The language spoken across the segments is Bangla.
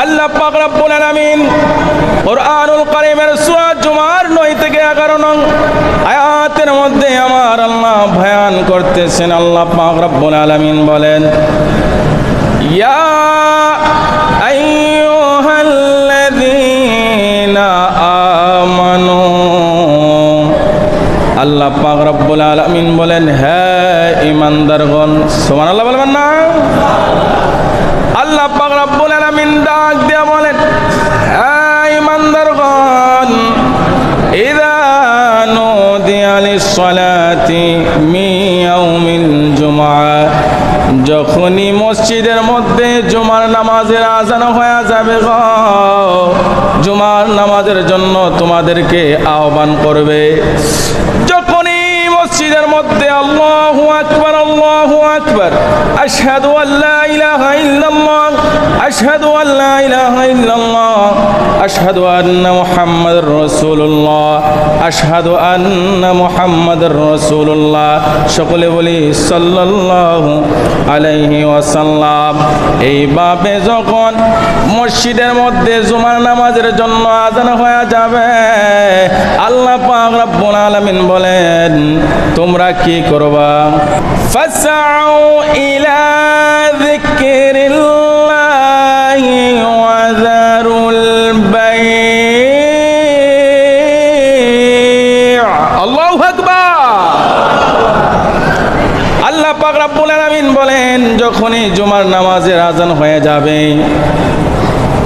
আল্লাহ পাক রব্বুল আলামিন কোরআনুল কারীমের সূরা জুমার 9 থেকে 11 নং আয়াতের মধ্যে আমার আল্লাহ বয়ান করতেছেন। আল্লাহ পাক রব্বুল আলামিন বলেন, ইয়া আইয়ুহাল্লাযীনা আমানু। আল্লাহ পাক রব্বুল আলামিন বলেন হ্যাঁ ইমানদারগণ সুবহানাল্লাহ বলবেন না? আল্লাহ পাক রব্বুল ডাক দিয়া বলেন হ্যাঁ ইমানদারগণ, ইদা নুদিয়া লিস-সালাতি মি যখনই মসজিদের মধ্যে জুমার নামাজের আজান হয়ে যাবে গো, জুমার নামাজের জন্য তোমাদেরকে আহ্বান করবে। মসজিদের মধ্যে আল্লাহু আকবার আল্লাহু আকবার। আশহাদু আল্লা ইলাহা ইল্লাল্লাহ, আশহাদু আল্লা ইলাহা ইল্লাল্লাহ, আশহাদু আন্না মুহাম্মাদুর রাসূলুল্লাহ, আশহাদু আন্না মুহাম্মাদুর রাসূলুল্লাহ। সকলে বলি সাল্লাল্লাহু আলাইহি ওয়াসাল্লাম। এইভাবে যখন মসজিদের মধ্যে জুমার নামাজের জন্য আজান হয়ে যাবে, আল্লাহ পাক রব্বুল আলামিন বলেন তোমরা কি করবা? ফাসআউ ইলা যিকরিল্লাহি ওয়া যারুল বাই' আল্লাহু আকবার। আল্লাহ পাক রব্বুল আলামিন বলেন যখনই জুমার নামাজের আজান হয়ে যাবে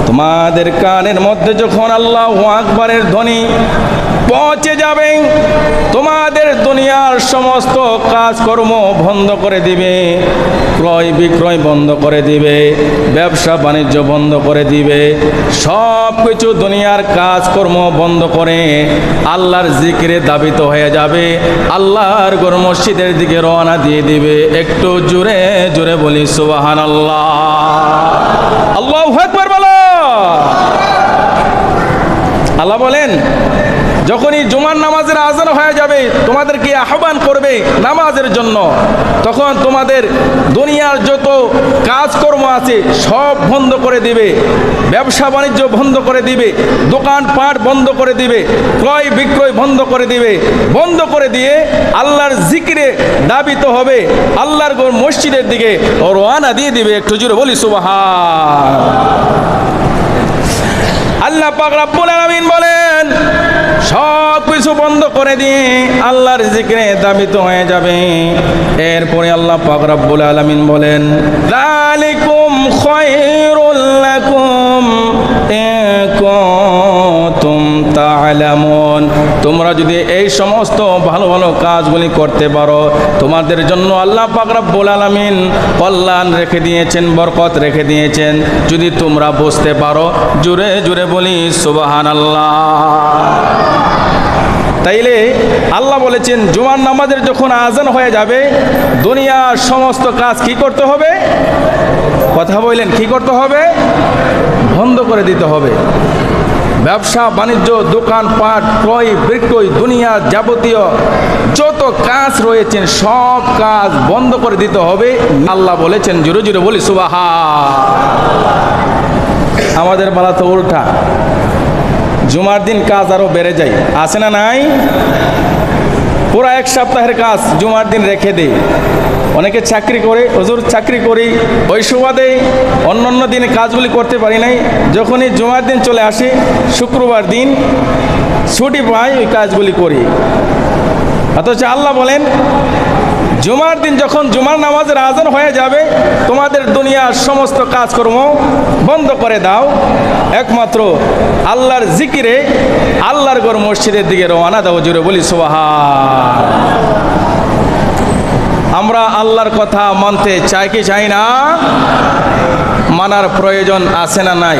তোমাদের কানের মধ্যে যখন আল্লাহ আকবরের ধ্বনি পৌঁছে যাবে। তোমাদের দুনিয়ার সমস্ত কাজকর্ম বন্ধ করে দিবে। ক্রয় বিক্রয় বন্ধ করে দিবে। ব্যবসা বাণিজ্য বন্ধ করে দিবে। সব কিছু দুনিয়ার কাজকর্ম বন্ধ করে আল্লাহর জিকিরে দাবিত হয়ে যাবে। আল্লাহর গর মসজিদের দিকে রওনা দিয়ে দিবে। একটু জোরে জোরে বলি সুবাহান আল্লাহ আল্লাহ একবার বলো আল্লাহ বলেন যখনই জুমার নামাজের আজান হয়ে যাবে তোমাদেরকে আহ্বান করবে নামাজের জন্য? তখন তোমাদের দুনিয়ার যত কাজকর্ম আছে, সব বন্ধ করে দিবে, ব্যবসা বাণিজ্য বন্ধ করে দিবে, দোকানপাট বন্ধ করে দিবে, ক্রয় বিক্রয় বন্ধ করে দিবে। বন্ধ করে দিয়ে আল্লাহর জিকিরে দাবিত হবে, আল্লাহর মসজিদের দিকে রোয়ানা দিয়ে দিবে। একটু জুড়ে বলি সুবাহা আল্লাহ রাব্বুল আলামিন বলেন সব কিছু বন্ধ করে দিয়ে আল্লাহর জিক্রে দাবিত হয়ে যাবে। এরপরে আল্লাহ পাক রাব্বুল আলামিন বলেন, যালিকুম খায়রুল সমস্ত ভালো ভালো কাজগুলি করতে পারো। তোমাদের জন্য আল্লাহ পাক রাব্বুল আলামিন কল্যাণ রেখে দিয়েছেন, বরকত রেখে দিয়েছেন। যদি তোমরা বুঝতে পারো জুড়ে জুড়ে বলি সুবাহান আল্লাহ তাইলে আল্লাহ বলেছেন, জুমার নামাজের যখন আজান হয়ে যাবে, দুনিয়ার সমস্ত কাজ কি করতে হবে? কথা বললেন, কি করতে হবে? বন্ধ করে দিতে হবে। ব্যবসা, বাণিজ্য দোকানপাট ক্রয়, বিক্রয়, দুনিয়া যাবতীয় যত কাজ রয়েছেন সব কাজ বন্ধ করে দিতে হবে। আল্লাহ বলেছেন জুড়ে জুড়ে বলি সুবাহা আমাদের বেলা তো উল্টা। জুমার দিন কাজ আরও বেড়ে যায়। আসে না নাই? পুরো এক সপ্তাহের কাজ জুমার দিন রেখে দেয় অনেকে চাকরি করে, হজুর চাকরি করি, ওই সুবাদে অন্য অন্য দিনে কাজগুলি করতে পারি নাই। যখনই জুমার দিন চলে আসি, শুক্রবার দিন ছুটি পাই ওই কাজগুলি করি। অথচ আল্লাহ বলেন জুমার দিন যখন জুমার নামাজের আজান হয়ে যাবে, তোমাদের দুনিয়ার সমস্ত কাজকর্ম বন্ধ করে দাও। একমাত্র আল্লাহর জিকিরে, আল্লাহর গর মসজিদের দিকে রওনা দাও জুড়ে বলি সোহা আমরা আল্লাহর কথা মানতে চাই কি চাই না? মানার প্রয়োজন আছে না নাই?